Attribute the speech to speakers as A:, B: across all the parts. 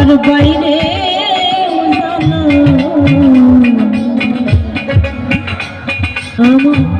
A: আমার বাইরে আমার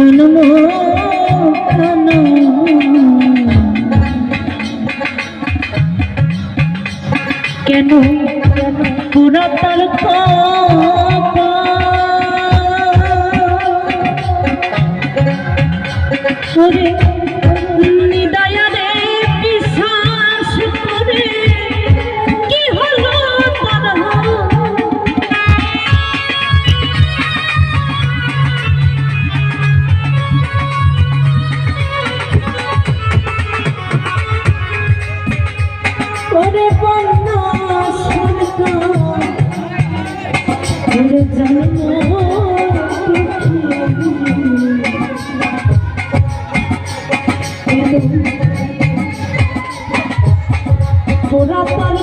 A: জন্ম কেন পুরা তার ওরে তোরা তার